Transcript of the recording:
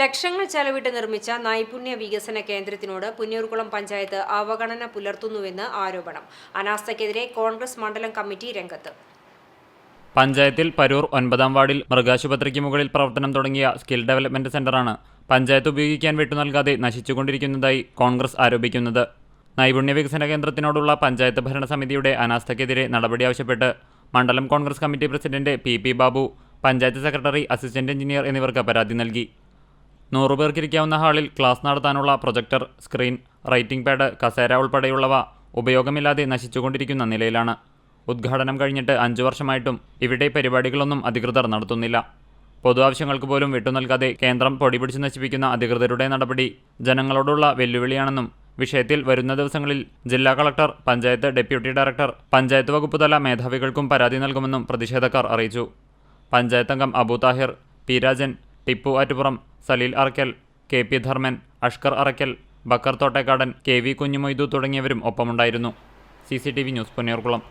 ലക്ഷങ്ങൾ ചെലവിട്ട് നിർമ്മിച്ച നൈപുണ്യ വികസന കേന്ദ്രത്തിനോട് പുന്നൂർകുളം പഞ്ചായത്ത് അവഗണന പുലർത്തുന്നുവെന്ന് ആരോപണം. അനാസ്ഥയ്ക്കെതിരെ കോൺഗ്രസ് മണ്ഡലം കമ്മിറ്റി രംഗത്ത്. പഞ്ചായത്തിൽ പരൂർ ഒൻപതാം വാർഡിൽ മൃഗാശുപത്രിക്ക് മുകളിൽ പ്രവർത്തനം തുടങ്ങിയ സ്കിൽ ഡെവലപ്മെന്റ് സെന്ററാണ് പഞ്ചായത്ത് ഉപയോഗിക്കാൻ വിട്ടു നൽകാതെ നശിച്ചുകൊണ്ടിരിക്കുന്നതായി കോൺഗ്രസ് ആരോപിക്കുന്നത്. നൈപുണ്യ വികസന കേന്ദ്രത്തിനോടുള്ള പഞ്ചായത്ത് ഭരണസമിതിയുടെ അനാസ്ഥയ്ക്കെതിരെ നടപടി ആവശ്യപ്പെട്ട് മണ്ഡലം Congress committee president P P Babu panchayat secretary assistant engineer എന്നിവർക്ക് പരാതി നൽകി. നൂറു പേർക്കിരിക്കാവുന്ന ഹാളിൽ ക്ലാസ് നടത്താനുള്ള പ്രൊജക്ടർ സ്ക്രീൻ റൈറ്റിംഗ് പാഡ് കസേര ഉൾപ്പെടെയുള്ളവ ഉപയോഗമില്ലാതെ നശിച്ചുകൊണ്ടിരിക്കുന്ന നിലയിലാണ്. ഉദ്ഘാടനം കഴിഞ്ഞിട്ട് അഞ്ചു വർഷമായിട്ടും ഇവിടെ പരിപാടികളൊന്നും അധികൃതർ നടത്തുന്നില്ല. പൊതു ആവശ്യങ്ങൾക്ക് പോലും വിട്ടുനൽകാതെ കേന്ദ്രം പൊടിപിടിച്ച് നശിപ്പിക്കുന്ന അധികൃതരുടെ നടപടി ജനങ്ങളോടുള്ള വെല്ലുവിളിയാണെന്നും വിഷയത്തിൽ വരുന്ന ദിവസങ്ങളിൽ ജില്ലാ collector panchayat deputy director panchayat വകുപ്പ് തല മേധാവികൾക്കും പരാതി നൽകുമെന്നും പ്രതിഷേധക്കാർ അറിയിച്ചു. പഞ്ചായത്തംഗം Abuthahir Abu Thahir P Rajan Tippu Attupuram Saleel Arakkal K P Dharman Ashkar Arakkal Bakkar Thottekkadan K V Kunhumoidu തുടങ്ങിയവരും ഒപ്പമുണ്ടായിരുന്നു. C C T V news Ponniyurkulam